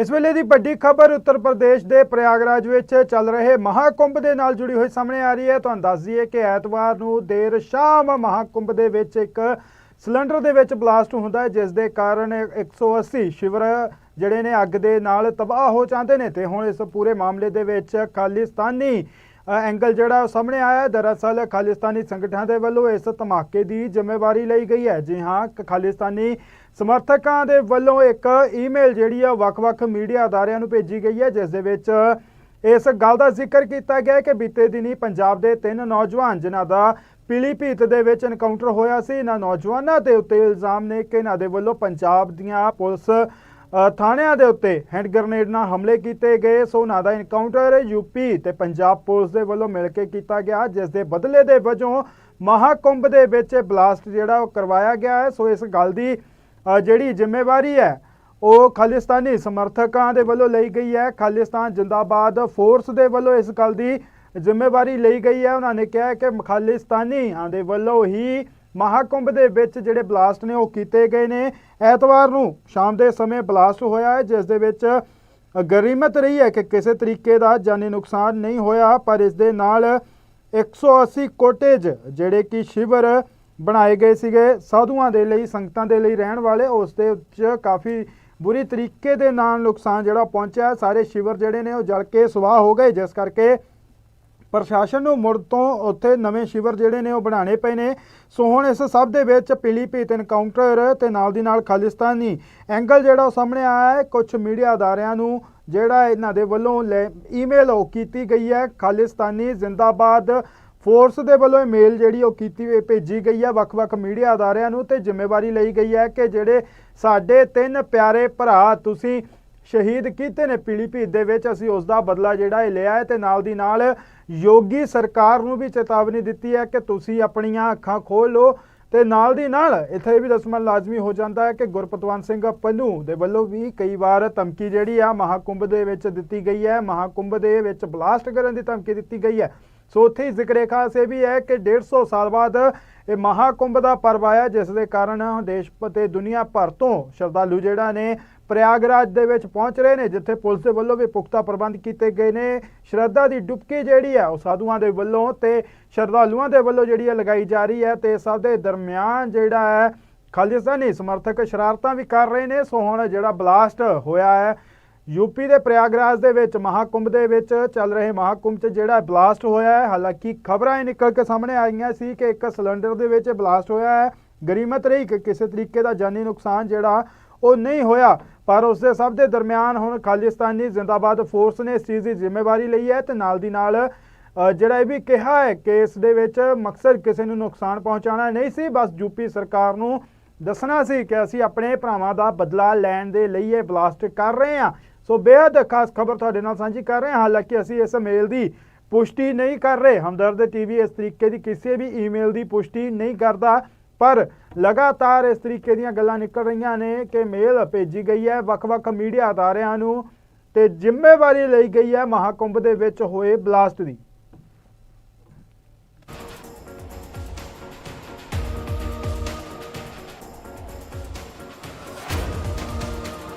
ਇਸ ਵੇਲੇ ਦੀ ਵੱਡੀ ਖਬਰ ਉੱਤਰ ਪ੍ਰਦੇਸ਼ ਦੇ ਪ੍ਰਯਾਗਰਾਜ ਵਿੱਚ ਚੱਲ ਰਹੇ ਮਹਾਕੁੰਭ ਦੇ ਨਾਲ ਜੁੜੀ ਹੋਈ ਸਾਹਮਣੇ ਆ ਰਹੀ ਹੈ। ਤੁਹਾਨੂੰ ਦੱਸ ਦਈਏ ਕਿ ਐਤਵਾਰ ਨੂੰ ਦੇਰ ਸ਼ਾਮ ਮਹਾਕੁੰਭ ਦੇ ਵਿੱਚ ਇੱਕ ਸਿਲੰਡਰ ਦੇ ਵਿੱਚ ਬਲਾਸਟ ਹੁੰਦਾ ਹੈ, ਜਿਸ ਦੇ ਕਾਰਨ 180 ਸ਼ਿਵਰ ਜਿਹੜੇ ਨੇ ਅੱਗ ਦੇ ਨਾਲ ਤਬਾਹ ਹੋ ਜਾਂਦੇ ਨੇ ਤੇ ਹੁਣ ਇਸ ਪੂਰੇ ਮਾਮਲੇ ਦੇ ਵਿੱਚ ਖਾਲਿਸਤਾਨੀ ਐਂਗਲ ਜਿਹੜਾ ਉਹ ਸਾਹਮਣੇ ਆਇਆ ਹੈ ਦਰਅਸਲ ਖਾਲਿਸਤਾਨੀ ਸੰਗਠਨਾਂ ਦੇ ਵੱਲੋਂ ਇਸ ਧਮਾਕੇ ਦੀ ਜ਼ਿੰਮੇਵਾਰੀ ਲਈ ਗਈ ਹੈ। ਜੀ ਹਾਂ, ਕ- ਖਾਲਿਸਤਾਨੀ ਸਮਰਥਕਾਂ ਦੇ ਵੱਲੋਂ ਇੱਕ ਈਮੇਲ ਜਿਹੜੀ ਆ, ਵੱਖ-ਵੱਖ ਮੀਡੀਆ ਅਦਾਰਿਆਂ ਨੂੰ ਭੇਜੀ ਗਈ ਹੈ, ਜਿਸ ਦੇ ਵਿੱਚ ਇਸ ਗੱਲ ਦਾ ਜ਼ਿਕਰ ਕੀਤਾ ਗਿਆ ਕਿ ਬੀਤੇ ਦਿਨੀ ਪੰਜਾਬ ਦੇ ਤਿੰਨ ਨੌਜਵਾਨ ਜਿਨ੍ਹਾਂ ਦਾ ਪੀਲੀਭੀਤ ਦੇ ਵਿੱਚ ਐਨਕਾਊਂਟਰ ਹੋਇਆ ਸੀ ਇਹਨਾਂ ਨੌਜਵਾਨਾਂ ਦੇ ਉੱਤੇ ਇਲਜ਼ਾਮ ਨੇ ਕਿ ਇਹਨਾਂ ਦੇ ਵੱਲੋਂ ਪੰਜਾਬ ਦੀਆਂ ਪੁਲਿਸ ਥਾਣਿਆਂ ਦੇ ਉੱਤੇ ਹੈਂਡ ਗ੍ਰਨੇਡ ਨਾਲ ਹਮਲੇ ਕੀਤੇ ਗਏ। ਸੋ ਉਹਨਾਂ ਦਾ ਐਨਕਾਊਂਟਰ ਯੂਪੀ ਤੇ ਪੰਜਾਬ ਪੁਲਿਸ ਦੇ ਵੱਲੋਂ ਮਿਲ ਕੇ ਕੀਤਾ ਗਿਆ, ਜਿਸ ਦੇ ਬਦਲੇ ਦੇ ਵਜੋਂ ਮਹਾਕੁੰਭ ਦੇ ਵਿੱਚ ਬਲਾਸਟ ਜਿਹੜਾ ਉਹ ਕਰਵਾਇਆ ਗਿਆ ਹੈ। ਸੋ ਇਸ ਗੱਲ ਦੀ ਜਿਹੜੀ ਜ਼ਿੰਮੇਵਾਰੀ ਹੈ, ਉਹ ਖਾਲਿਸਤਾਨੀ ਸਮਰਥਕਾਂ ਦੇ ਵੱਲੋਂ ਲਈ ਗਈ ਹੈ। ਖਾਲਿਸਤਾਨ ਜਿੰਦਾਬਾਦ ਫੋਰਸ ਦੇ ਵੱਲੋਂ ਇਸ ਗੱਲ ਦੀ ਜ਼ਿੰਮੇਵਾਰੀ ਲਈ ਗਈ ਹੈ। ਉਹਨਾਂ ਨੇ ਕਿਹਾ ਕਿ ਖਾਲਿਸਤਾਨੀਆਂ ਦੇ ਵੱਲੋਂ ਹੀ ਮਹਾਕੁੰਭ ਦੇ ਵਿੱਚ ਜਿਹੜੇ ਬਲਾਸਟ ਨੇ ਉਹ ਕੀਤੇ ਗਏ ਨੇ। ਐਤਵਾਰ ਨੂੰ ਸ਼ਾਮ ਦੇ ਸਮੇਂ ਬਲਾਸਟ ਹੋਇਆ ਹੈ, ਜਿਸ ਦੇ ਵਿੱਚ ਗਰੀਮਤ ਰਹੀ ਹੈ ਕਿ ਕਿਸੇ ਤਰੀਕੇ ਦਾ ਜਾਨੀ ਨੁਕਸਾਨ ਨਹੀਂ ਹੋਇਆ, ਪਰ ਇਸ ਦੇ ਨਾਲ 180 ਕੋਟੇਜ ਜਿਹੜੇ ਕਿ ਸ਼ਿਵਰ ਬਣਾਏ ਗਏ ਸੀਗੇ, ਸਾਧੂਆਂ ਦੇ ਲਈ, ਸੰਗਤਾਂ ਦੇ ਲਈ ਰਹਿਣ ਵਾਲੇ, ਉਸ ਦੇ ਵਿੱਚ ਕਾਫੀ ਬੁਰੀ ਤਰੀਕੇ ਦੇ ਨਾਲ ਨੁਕਸਾਨ ਜਿਹੜਾ ਪਹੁੰਚਿਆ, ਸਾਰੇ ਸ਼ਿਵਰ ਜਿਹੜੇ ਨੇ ਉਹ ਜਲ ਕੇ ਸੁਆਹ ਹੋ ਗਏ, ਜਿਸ ਕਰਕੇ ਪ੍ਰਸ਼ਾਸਨ ਨੂੰ ਮੁੜ ਤੋਂ ਉੱਥੇ ਨਵੇਂ ਸ਼ਿਵਰ ਜਿਹੜੇ ਨੇ ਉਹ ਬਣਾਉਣੇ ਪਏ ਨੇ। ਸੋ ਹੁਣ ਇਸ ਸਭ ਦੇ ਵਿੱਚ ਪੀਲੀਭੀਤ ਇਨਕਾਊਂਟਰ ਤੇ ਨਾਲ ਦੀ ਨਾਲ ਖਾਲਿਸਤਾਨੀ ਐਂਗਲ ਜਿਹੜਾ ਉਹ ਸਾਹਮਣੇ ਆਇਆ ਹੈ। ਕੁਝ ਮੀਡੀਆ ਅਦਾਰਿਆਂ ਨੂੰ ਜਿਹੜਾ ਇਹਨਾਂ ਦੇ ਵੱਲੋਂ ਲੈ- ਈਮੇਲ ਉਹ ਕੀਤੀ ਗਈ ਹੈ। ਖਾਲਿਸਤਾਨੀ ਜ਼ਿੰਦਾਬਾਦ ਫੋਰਸ ਦੇ ਵੱਲੋਂ ਮੇਲ ਜਿਹੜੀ ਉਹ ਕੀਤੀ ਭੇਜੀ ਗਈ ਹੈ। ਵੱਖ-ਵੱਖ ਮੀਡੀਆ ਅਦਾਰਿਆਂ ਨੂੰ ਤੇ ਜ਼ਿੰਮੇਵਾਰੀ ਲਈ ਗਈ ਹੈ ਕਿ ਜਿਹੜੇ ਸਾਡੇ ਤਿੰਨ ਪਿਆਰੇ ਭਰਾ ਤੁਸੀਂ ਸ਼ਹੀਦ ਕੀਤੇ ਨੇ ਪੀਲੀਭੀਤ ਦੇ ਵਿੱਚ। ਅਸੀਂ ਉਸ ਦਾ ਬਦਲਾ ਜਿਹੜਾ ਇਹ ਲਿਆ ਹੈ ਤੇ ਨਾਲ ਦੀ ਨਾਲ ਯੋਗੀ ਸਰਕਾਰ ਨੂੰ ਵੀ ਚੇਤਾਵਨੀ ਦਿੱਤੀ ਹੈ ਕਿ ਤੁਸੀਂ ਆਪਣੀਆਂ ਅੱਖਾਂ ਖੋਲ ਲਓ ਤੇ ਨਾਲ ਦੀ ਨਾਲ ਇੱਥੇ ਇਹ ਵੀ ਦੱਸਣਾ ਲਾਜ਼ਮੀ ਹੋ ਜਾਂਦਾ ਹੈ ਕਿ ਗੁਰਪਤਵੰਤ ਸਿੰਘ ਪੰਨੂ ਦੇ ਵੱਲੋਂ ਵੀ ਕਈ ਵਾਰ ਧਮਕੀ ਜਿਹੜੀ ਆ ਮਹਾਕੁੰਭ ਦੇ ਵਿੱਚ ਦਿੱਤੀ ਗਈ ਹੈ। ਮਹਾਕੁੰਭ ਦੇ ਵਿੱਚ ਬਲਾਸਟ ਕਰਨ ਦੀ ਧਮਕੀ ਦਿੱਤੀ ਗਈ ਹੈ। ਸੋ ਉੱਥੇ ਹੀ ਜ਼ਿਕਰ ਖਾਸ ਇਹ ਵੀ ਹੈ ਕਿ 150 ਸਾਲ ਬਾਅਦ ਇਹ ਮਹਾਕੁੰਭ ਦਾ ਪਰਵ ਆਇਆ ਜਿਸ ਦੇ ਕਾਰਨ ਦੇਸ਼ ਤੇ ਦੁਨੀਆ ਭਰ ਤੋਂ ਸ਼ਰਧਾਲੂ ਜਿਹੜਾ ਨੇ ਪ੍ਰਯਾਗਰਾਜ ਦੇ ਵਿੱਚ ਪਹੁੰਚ ਰਹੇ ਨੇ, ਜਿੱਥੇ ਪੁਲਿਸ ਦੇ ਵੱਲੋਂ ਵੀ ਪੁਖਤਾ ਪ੍ਰਬੰਧ ਕੀਤੇ ਗਏ ਨੇ। ਸ਼ਰਧਾ ਦੀ ਡੁਬਕੀ ਜਿਹੜੀ ਹੈ ਉਹ ਸਾਧੂਆਂ ਦੇ ਵੱਲੋਂ ਤੇ ਸ਼ਰਧਾਲੂਆਂ ਦੇ ਵੱਲੋਂ ਜਿਹੜੀ ਹੈ ਲਗਾਈ ਜਾ ਰਹੀ ਹੈ ਤੇ ਸਭ ਦੇ ਦਰਮਿਆਨ ਜਿਹੜਾ ਹੈ, ਖਾਲਿਸਤਾਨੀ ਸਮਰਥਕ ਸ਼ਰਾਰਤਾਂ ਵੀ ਕਰ ਰਹੇ ਨੇ। ਸੋ ਹੁਣ ਜਿਹੜਾ ਬਲਾਸਟ ਹੋਇਆ ਹੈ ਯੂਪੀ ਦੇ ਪ੍ਰਯਾਗਰਾਜ ਦੇ ਵਿੱਚ, ਮਹਾਕੁੰਭ ਦੇ ਵਿੱਚ ਚੱਲ ਰਹੇ ਮਹਾਕੁੰਭ 'ਚ ਜਿਹੜਾ ਬਲਾਸਟ ਹੋਇਆ ਹੈ, ਹਾਲਾਂਕਿ ਖਬਰਾਂ ਇਹ ਨਿਕਲ ਕੇ ਸਾਹਮਣੇ ਆਈਆਂ ਸੀ ਕਿ ਇੱਕ ਸਿਲੰਡਰ ਦੇ ਵਿੱਚ ਬਲਾਸਟ ਹੋਇਆ ਹੈ। ਗਰੀਮਤ ਰਹੀ ਕਿ ਕਿਸੇ ਤਰੀਕੇ ਦਾ ਜਾਨੀ ਨੁਕਸਾਨ ਜਿਹੜਾ ਉਹ ਨਹੀਂ ਹੋਇਆ। ਪਰ ਉਸ ਦੇ ਸਭ ਦੇ ਦਰਮਿਆਨ ਹੁਣ ਖਾਲਿਸਤਾਨੀ ਜ਼ਿੰਦਾਬਾਦ ਫੋਰਸ ਨੇ ਇਸ ਚੀਜ਼ ਦੀ ਜ਼ਿੰਮੇਵਾਰੀ ਲਈ ਹੈ ਤੇ ਨਾਲ ਦੀ ਨਾਲ ਜਿਹੜਾ ਇਹ ਵੀ ਕਿਹਾ ਹੈ ਕਿ ਇਸ ਦੇ ਵਿੱਚ ਮਕਸਦ ਕਿਸੇ ਨੂੰ ਨੁਕਸਾਨ ਪਹੁੰਚਾਉਣਾ ਨਹੀਂ ਸੀ, ਬਸ ਯੂਪੀ ਸਰਕਾਰ ਨੂੰ ਦੱਸਣਾ ਸੀ ਕਿ ਅਸੀਂ ਆਪਣੇ ਭਰਾਵਾਂ ਦਾ ਬਦਲਾ ਲੈਣ ਦੇ ਲਈ ਇਹ ਬਲਾਸਟ ਕਰ ਰਹੇ ਹਾਂ। ਸੋ ਬੇहद ਖਾਸ ਖਬਰ ਤੁਹਾਡੇ ਨਾਲ ਸਾਂਝੀ ਕਰ ਰਹੇ ਹਾਂ। ਹਾਲਾਂਕਿ ਅਸੀਂ ਇਸ ਮੇਲ ਦੀ ਪੁਸ਼ਟੀ ਨਹੀਂ ਕਰ ਰਹੇ। ਹਮਦਰਦ ਟੀਵੀ ਇਸ ਤਰੀਕੇ ਦੀ ਕਿਸੇ ਵੀ ਈਮੇਲ ਦੀ ਪੁਸ਼ਟੀ ਨਹੀਂ ਕਰਦਾ। ਪਰ ਲਗਾਤਾਰ ਇਸ ਤਰੀਕੇ ਦੀਆਂ ਗੱਲਾਂ ਨਿਕਲ ਰਹੀਆਂ ਨੇ ਕਿ ਮੇਲ ਭੇਜੀ ਗਈ ਹੈ ਵੱਖ-ਵੱਖ ਮੀਡੀਆ ਅਦਾਰਿਆਂ ਨੂੰ ਤੇ ਜ਼ਿੰਮੇਵਾਰੀ ਲਈ ਗਈ ਹੈ ਮਹਾਕੁੰਭ ਦੇ ਵਿੱਚ ਹੋਏ ਬਲਾਸਟ ਦੀ।